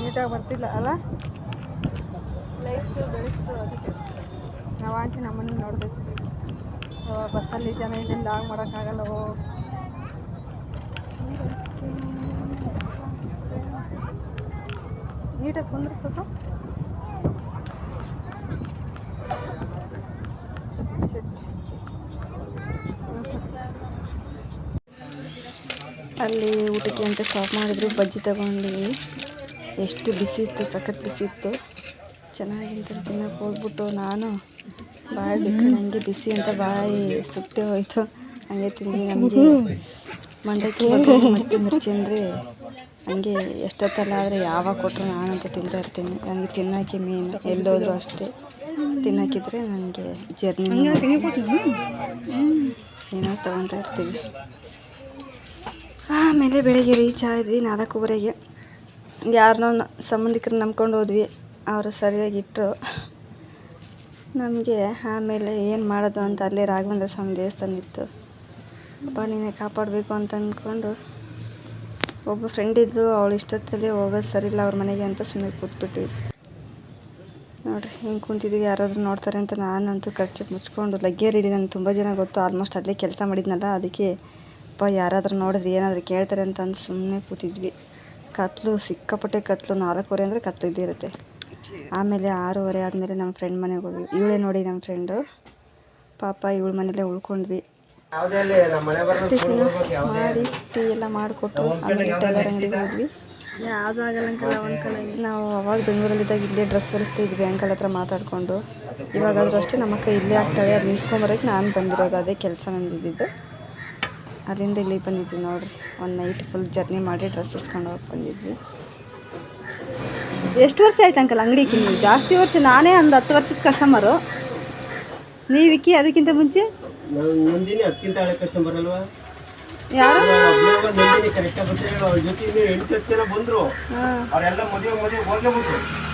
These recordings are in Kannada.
ನೀಟಾಗಿ ಬರ್ತಿಲ್ಲ ಅಲ್ಲ? ಲೈಟ್ಸು ಬೆಳಗ್ಸು ಅದಕ್ಕೆ. ನಾವು ಆಂಟಿ ನಮ್ಮನ್ನು ನೋಡಬೇಕು. ಬಸ್ಸಲ್ಲಿ ಜನ ಇಲ್ಲಿಂದ ಆಗ ಮಾಡೋಕ್ಕಾಗಲ್ಲ ಓ. ನೀಟಾಗಿ ಕುಂದ್ರೆ ಸ್ವಲ್ಪ ಅಲ್ಲಿ ಊಟಕ್ಕೆ ಅಂತ ಸ್ಟಾಪ್ ಮಾಡಿದ್ರು? ಬಜ್ಜಿ ತಗೊಂಡ್ವಿ. ಎಷ್ಟು ಬಿಸಿ ಇತ್ತು ಸಖತ್ ಬಿಸಿ ಇತ್ತು. ಚೆನ್ನಾಗಿಂತ ತಿನ್ನಕ್ಕೆ ಹೋಗ್ಬಿಟ್ಟು ನಾನು ಬಾಯಿ ಬೇಕು ನನಗೆ ಬಿಸಿ ಅಂತ ಬಾಯಿ ಸುಟ್ಟೆ ಹೋಯ್ತು. ಹಂಗೆ ತಿಂದು ನಮಗೆ. ಮಂಡಕ್ಕಿ ಮತ್ತೆ ಮತ್ತು ಮಿರ್ಚಿ ಅಂದರೆ ಹಂಗೆ ಎಷ್ಟೊತ್ತಲ್ಲ ಆದರೆ ಯಾವಾಗ ಕೊಟ್ಟರು ನಾನಂತ ತಿಂತಾ ಇರ್ತೀನಿ. ನನಗೆ ತಿನ್ನೋಕ್ಕೆ ಮೇನ್ ಎಲ್ಲೋದ್ರೂ ಅಷ್ಟೇ. ತಿನ್ನೋಕ್ಕಿದ್ರೆ ನನಗೆ ಜರ್ನಿ ಏನೋ ತೊಗೊತಾ ಇರ್ತೀವಿ. ಆಮೇಲೆ ಬೆಳಗ್ಗೆ ರೀಚ್ ಆದ್ವಿ ನಾಲ್ಕೂವರೆಗೆ. ಯಾರನ್ನೋ ಸಂಬಂಧಿಕರು ನಂಬ್ಕೊಂಡು ಹೋದ್ವಿ. ಅವರು ಸರಿಯಾಗಿ ಇಟ್ಟರು ನಮಗೆ ಆಮೇಲೆ ಏನು ಮಾಡೋದು ಅಂತ ಅಲ್ಲೇ ರಾಘವೇಂದ್ರ ಸ್ವಾಮಿ ದೇವಸ್ಥಾನ ಇತ್ತು. ಅಪ್ಪ ನೀನೇ ಕಾಪಾಡಬೇಕು ಅಂತ ಅಂದ್ಕೊಂಡು ಒಬ್ಬ ಫ್ರೆಂಡ್ ಇದ್ದು, ಅವಳು ಇಷ್ಟೊತ್ತಲ್ಲಿ ಹೋಗೋದು ಸರಿಯಿಲ್ಲ, ಅವ್ರ ಮನೆಗೆ ಅಂತ ಸುಮ್ಮನೆ ಕೂತ್ಬಿಟ್ವಿ. ನೋಡ್ರಿ, ಹಿಂಗೆ ಕುಂತಿದ್ದೀವಿ ಯಾರಾದರೂ ನೋಡ್ತಾರೆ ಅಂತ ನಾನಂತೂ ಖರ್ಚು ಮುಚ್ಕೊಂಡು ಲಗ್ಗೇರಿ ನನಗೆ ತುಂಬ ಜನ ಗೊತ್ತು. ಆಲ್ಮೋಸ್ಟ್ ಅಲ್ಲೇ ಕೆಲಸ ಮಾಡಿದ್ನಲ್ಲ, ಅದಕ್ಕೆ ಅಪ್ಪ ಯಾರಾದರೂ ನೋಡಿದ್ರೆ ಏನಾದರೂ ಕೇಳ್ತಾರೆ ಅಂತ ಅಂದು ಸುಮ್ಮನೆ ಕೂತಿದ್ವಿ. ಕತ್ಲು ಸಿಕ್ಕಾಪಟ್ಟೆ ಕತ್ಲು ನಾಲ್ಕೂವರೆ ಅಂದರೆ ಕತ್ಲು ಇದ್ದೇ ಇರುತ್ತೆ. ಆಮೇಲೆ ಆರೂವರೆ ಆದಮೇಲೆ ನಮ್ಮ ಫ್ರೆಂಡ್ ಮನೆಗೆ ಹೋದ್ವಿ. ಇವಳೇ ನೋಡಿ ನಮ್ಮ ಫ್ರೆಂಡು ಪಾಪ ಇವಳ ಮನೇಲೇ ಉಳ್ಕೊಂಡ್ವಿ. ಟಿಫಿನ್ ಮಾಡಿ ಟೀ ಎಲ್ಲ ಮಾಡಿಕೊಟ್ಟು ಆಮೇಲೆ ಟೈಲರ್ ಅಂಗಡಿಗೆ ಹೋದ್ವಿ. ನಾವು ಅವಾಗ ಬೆಂಗಳೂರಲ್ಲಿದ್ದಾಗ ಇಲ್ಲೇ ಡ್ರೆಸ್ ಹೊಲಿಸ್ತಾ ಇದ್ವಿ ಅಂಕಲ್ ಹತ್ರ ಮಾತಾಡಿಕೊಂಡು. ಇವಾಗಾದ್ರೂ ಅಷ್ಟೇ ನಮ್ಮ ಅಕ್ಕ ಇಲ್ಲೇ ಆಗ್ತಾಳೆ ಅದು ನಿಲ್ಸ್ಕೊಂಬರೋಕೆ ನಾನು ಬಂದಿರೋದು ಅದೇ ಕೆಲಸ ನಂದಿದ್ದು. ಅಲ್ಲಿಂದ ಇಲ್ಲಿಗೆ ಬಂದಿದ್ವಿ ನೋಡ್ರಿ. ಒಂದು ನೈಟ್ ಫುಲ್ ಜರ್ನಿ ಮಾಡಿ ಡ್ರೆಸ್ ಇಸ್ಕೊಂಡು ಹೋಗಿ ಬಂದಿದ್ವಿ. ಎಷ್ಟು ವರ್ಷ ಆಯ್ತು ಅಂಕಲ್ ಅಂಗಡಿಗೆ? ನೀವು ಜಾಸ್ತಿ ವರ್ಷ ನಾನೇ ಒಂದು ಹತ್ತು ವರ್ಷದ ಕಸ್ಟಮರು ನೀವಿಕ್ಕಿ ಅದಕ್ಕಿಂತ ಮುಂಚೆ? ನಾವು ನಂದಿನಿ ಅದಕ್ಕಿಂತ ಅಲ್ವಾ? ಯಾರು?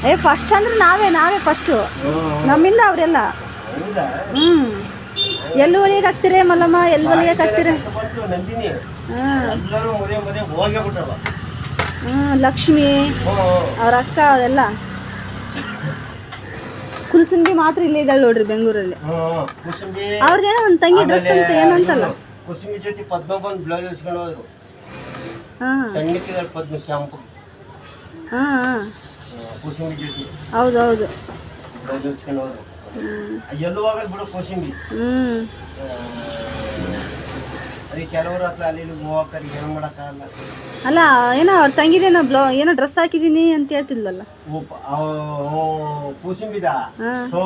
ಏ ಫಸ್ಟ್ ಅಂದ್ರೆ ನಾವೇ ನಾವೇ ಫಸ್ಟು ನಮ್ಮಿಂದ ಅವರೆಲ್ಲ. ಹ್ಞೂ ಎಲ್ಲಿ ಹೊಲಿಯಕ್ಕೆ ಹಾಕ್ತೀರಿ ಮಲ್ಲಮ್ಮ? ಎಲ್ಲಿ ಹೊಲಿಯಕ್ಕೆ ಹಾಕ್ತೀರಿ? ಹ್ಞೂ ಲಕ್ಷ್ಮಿ ಅವ್ರ ಅಕ್ಕ ಅವೆಲ್ಲ ಕುಲ್ಸುಂಬಿ ಮಾತ್ರ ಇಲ್ಲೇ ಇದ್ದಾಳೆ ನೋಡ್ರಿ ಬೆಂಗಳೂರಲ್ಲಿ. ಅವ್ರದೇನೋ ಒಂದ್ ಅವ್ರದ್ದೇನೋ ಒಂದು ತಂಗಿ ಡ್ರೆಸ್ ಅಂತ ಏನಂತಲ್ಲ. ಕುಸುಂಬಿ ಜೊತೆ ಪದ್ಮ ಬಂದು ಬ್ಲೌಸ್ ಇಸ್ಕೊಂಡು ಹೋದ್ರು. ಹಾಂ. ಸಣ್ಣಕ್ಕಿದ್ದಾರೆ ಪದ್ಮ ಕ್ಯಾಂಪು ಹಾಂ ಹಾಂ. ಕುಸುಂಬಿ ಜೊತೆ. ಹೌದು ಹೌದು. ಬ್ಲೌಸ್ ಇಸ್ಕೊಂಡು ಹೋದ್ರು. ಹ್ಞೂ ಎಲ್ಲೂ ಹೋಗಲ್ಲ ಬಿಡು ಕೋಶಿಂಗಿ ಹ್ಞೂ ಅದೇ ಕೆಲವರು ಹತ್ರ ಅಲ್ಲಿ ಇಲ್ಲಿ ಹೋಗಕ್ಕೆ ಏನು ಮಾಡೋಕ್ಕಾಗಲ್ಲ. ಅಲ್ಲ ಏನೋ ಅವ್ರ ತಂಗಿದೇನೋ ಬ್ಲೌ ಏನೋ ಡ್ರೆಸ್ ಹಾಕಿದೀನಿ ಅಂತ ಹೇಳ್ತಿದ್ಲಲ್ಲ. ಕೂಸಿಂಬಿದ ಸೊ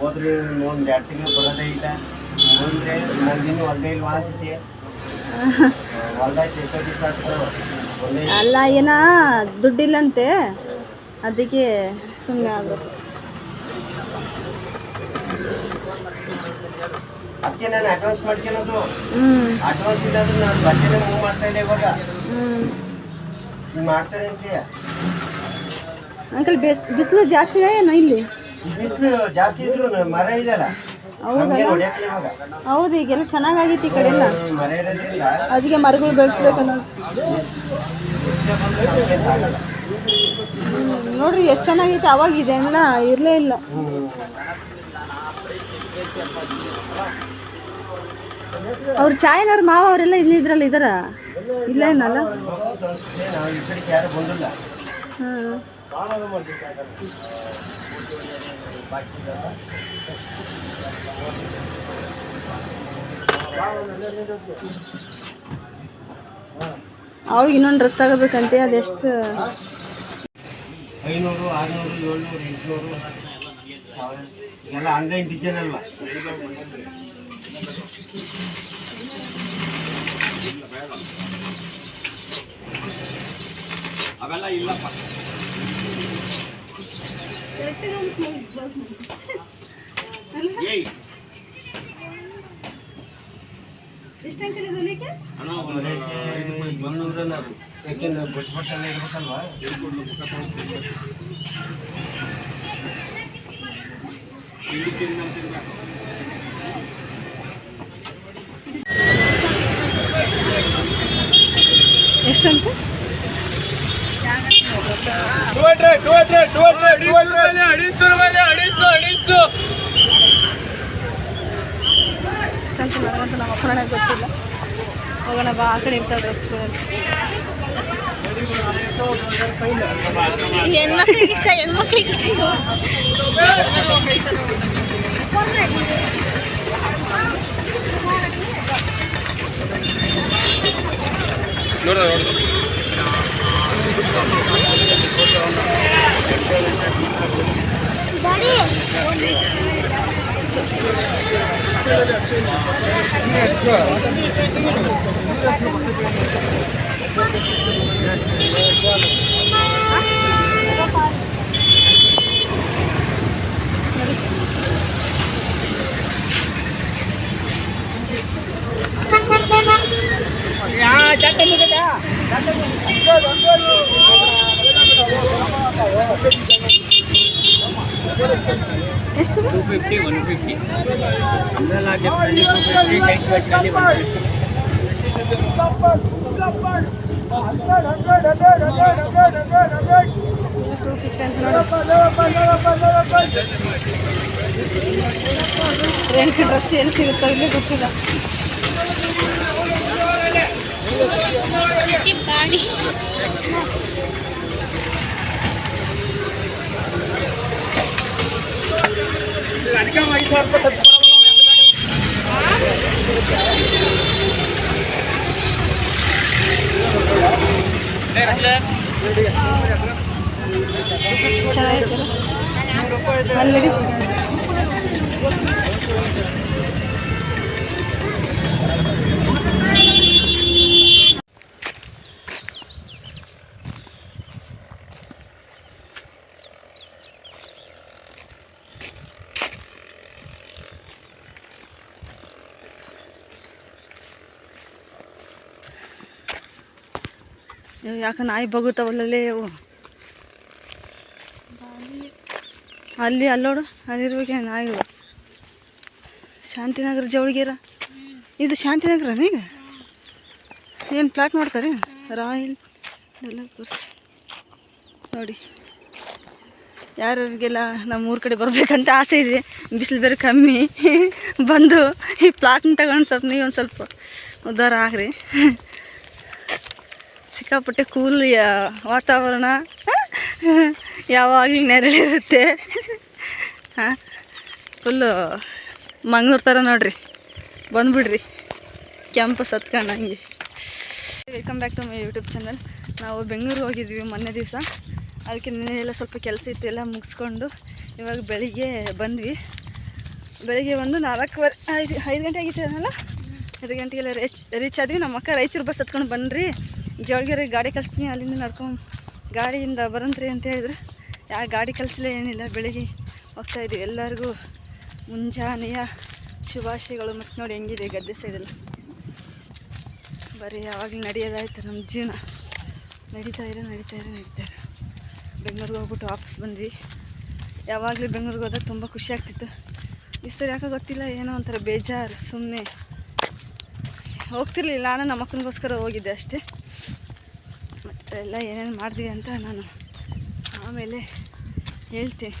ಹೋದ್ರೆ ಒಂದು ಎರಡು ತಿಂಗಳು ಬರೋದೇ ಇಲ್ಲ. ಮೂರು ದಿನ ಹೊಲ್ದೇ ಇಲ್ವಾ ಅಂತಿದ್ದೆ. ಹೊಲ್ದಾಯ್ತು ಎಷ್ಟೋ ದಿವಸ ಅಲ್ಲ ಏನ ದುಡ್ಡಿಲ್ಲಂತೆ. ಅದಕ್ಕೆ ಸುಮ್ಮನೆ ಆಗ್ಬೇಕು ಅದಕ್ಕೆ ನಾನು ಅಡ್ವಾನ್ಸ್ ಮಾಡ್ಕೊಳ್ಳೋದು ಅಡ್ವಾನ್ಸ್ ಇಲ್ಲಾಂದ್ರೆ ನಾನು ಬಟ್ಟೆನೇ ಮೂವ್ ಮಾಡ್ತಾ ಇಲ್ಲ ಇವಾಗ. ಮಾಡ್ತಾರೆ ಅಂತೀಯ ಅಂಕಲ್ ಬಿಸ್ ಬಿಸಿಲು ಜಾಸ್ತಿ ಏನೋ ಇಲ್ಲಿ? ಬಿಸಿಲು ಜಾಸ್ತಿ ಇದ್ರು ಮರ ಇದೆಯಲ್ಲ ನಮಗೆ ಹೌದು ಈಗೆಲ್ಲ ಚೆನ್ನಾಗಾಗೈತಿ ಈ ಕಡೆ ಎಲ್ಲ ಅದಕ್ಕೆ ಮರಗಳು ಬೆಳೆಸ್ಬೇಕು ಅನ್ನೋದು ನೋಡ್ರಿ ಎಷ್ಟು ಚೆನ್ನಾಗಿತ್ತು ಅವಾಗ ಇದೆಲ್ಲ ಇರಲೇ ಇಲ್ಲ. ಅವ್ರ ಚಾಯ್ನವ್ರ ಮಾವ ಅವರೆಲ್ಲ ಇಲ್ಲಿದ್ರಲ್ಲ ಇದಾರ ಇಲ್ಲ ಏನಲ್ಲ? ಅವ್ರಿಗೆ ಇನ್ನೊಂದು ಡ್ರೆಸ್ ತಗೋಬೇಕಂತೆ, ಅದೆಷ್ಟು? ಐನೂರು, ಆರುನೂರು, ಏಳ್ನೂರು, ಎಂಟುನೂರು ಎಲ್ಲ ಆನ್ಲೈನ್ ಡಿಸೈನ್ ಅಲ್ವಾ? ಮುನ್ನೂರ ಯಾಕೆಂದ್ರೆ ಬುಟ್ಬಟ್ಟೆಲ್ಲ ಇರ್ಬೇಕಲ್ವಾ? ಎಷ್ಟಂತ? ಇಷ್ಟಂತೂ ನನಗಂತೂ ನಮ್ಮ ಅಪ್ಪನ ಗೊತ್ತಿಲ್ಲ. ಹೋಗೋಣ ಬಾ ಆ ಕಡೆ ಇರ್ತಾವೆ ಡ್ರೆಸ್ಗಳು ಹೆಣ್ಮಕ್ಳಿಗೆ ಇಷ್ಟ ಹೆಣ್ಮಕ್ಳಿಗೆ ಇಷ್ಟ ಇವು. ಎಷ್ಟು two fifty one fifty umbrella different two fifty side ಕಟ್ಟಲ್ಲಿ one fifty two fifty ಅಂತ ನೋಡಿ ರೆಂಟ್ ಡ್ರೆಸ್ ಎಲ್ಲಿ ಸಿಗುತ್ತೋ ಇಲ್ಲಿ ಗೊತ್ತಿಲ್ಲ ಚಿಕ್ಕಿ ಗಾಡಿ ಚೆನ್ನಾಗಿತ್ತಲ್ಲ ಅಲ್ಲಿ ಯಾಕೆ ನಾಯಿ ಬಗುತಾವಲ್ಲೇ ಅವು ಅಲ್ಲಿ ಅಲ್ಲೋಡು ಅಲ್ಲಿರ್ಬೇಕೇನು ನಾಯಿಗಳು ಶಾಂತಿನಗರ ಜವಳಿಗೆರ? ಇದು ಶಾಂತಿನಗರ ಈಗ ಏನು ಪ್ಲಾಟ್ ಮಾಡ್ತಾರೆ? ರಾಯಲ್ ಡೆವಲಪರ್ಸ್ ನೋಡಿ, ಯಾರ್ಯಾರಿಗೆಲ್ಲ ನಮ್ಮ ಊರ ಕಡೆ ಬರಬೇಕಂತ ಆಸೆ ಇದೆ, ಬಿಸಿಲು ಬೇರೆ ಕಮ್ಮಿ. ಬಂದು ಈ ಪ್ಲಾಟ್ನ ತಗೊಂಡು ಸ್ವಲ್ಪ ನೀವು ಒಂದು ಸ್ವಲ್ಪ ಉದ್ಧಾರ ಆಗ್ರಿ. ಸಿಕ್ಕಾಪಟ್ಟೆ ಕೂಲ್ ವಾತಾವರಣ. ಯಾವಾಗಲೂ ನೆರಳಿರುತ್ತೆ. ಹಾಂ? ಫುಲ್ಲು ಮಂಗ್ಳೂರು ಥರ ನೋಡ್ರಿ. ಬಂದುಬಿಡ್ರಿ. ಕೆಂಪು ಸತ್ಕೊಂಡು ಹಂಗೆ welcome back to my YouTube channel ನಾವು ಬೆಂಗಳೂರು ಹೋಗಿದ್ವಿ ಮೊನ್ನೆ ದಿವಸ. ಅದಕ್ಕೆ ನಿನ್ನೆ ಎಲ್ಲ ಸ್ವಲ್ಪ ಕೆಲಸ ಇತ್ತು, ಎಲ್ಲ ಮುಗಿಸ್ಕೊಂಡು ಇವಾಗ ಬೆಳಿಗ್ಗೆ ಬಂದ್ವಿ. ಬೆಳಿಗ್ಗೆ ಒಂದು ನಾಲ್ಕುವರೆ, ಐದು ಐದು ಗಂಟೆ ಆಗಿತ್ತಲ್ಲ ಐದು ಗಂಟೆಗೆಲ್ಲ ರೀಚ್ ರೀಚ್ ಆದ್ವಿ. ನಮ್ಮ ಅಕ್ಕ ರಾಯಚೂರು ಬಸ್ ಹತ್ಕೊಂಡು ಬಂದ್ರಿ. ಜೋಳಗೆರೆ ಗಾಡಿ ಕಲಿಸ್ತೀನಿ ಅಲ್ಲಿಂದ ನಡ್ಕೊಂಡು ಗಾಡಿಯಿಂದ ಬರಂತ್ರಿ ಅಂತ ಹೇಳಿದ್ರು. ಯಾವ ಗಾಡಿ ಕಲಿಸಲೇ ಏನಿಲ್ಲ ಬೆಳಿಗ್ಗೆ. ಹೋಗ್ತಾ ಇದ್ವಿ. ಎಲ್ಲರಿಗೂ ಮುಂಜಾನೆಯ ಶುಭಾಶಯಗಳು. ಮತ್ತು ನೋಡಿ ಹೆಂಗಿದೆ ಗದ್ದೆ ಸೈಡಲ್ಲಿ ಬರೀ ಯಾವಾಗಲೂ ನಡೆಯೋದಾಯ್ತು ನಮ್ಮ ಜೀವನ. ನಡೀತಾ ಇರೋ ನಡೀತಾ ಇರೋ ನಡೀತಾ ಇರೋ. ಬೆಂಗಳೂರಿಗೆ ಹೋಗ್ಬಿಟ್ಟು ವಾಪಸ್ ಬಂದ್ವಿ. ಯಾವಾಗಲೂ ಬೆಂಗಳೂರಿಗೆ ಹೋದಾಗ ತುಂಬ ಖುಷಿ ಆಗ್ತಿತ್ತು. ಈ ಸರಿ ಯಾಕೋ ಗೊತ್ತಿಲ್ಲ, ಏನೋ ಒಂಥರ ಬೇಜಾರು ಸುಮ್ಮನೆ ಹೋಗ್ತಿರ್ಲಿಲ್ಲ, ನಾನು ನಮ್ಮ ಅಕ್ಕನಿಗೋಸ್ಕರ ಹೋಗಿದ್ದೆ ಅಷ್ಟೇ. ಮತ್ತೆಲ್ಲ ಏನೇನು ಮಾಡಿದ್ವಿ ಅಂತ ನಾನು ಆಮೇಲೆ ಹೇಳ್ತೀನಿ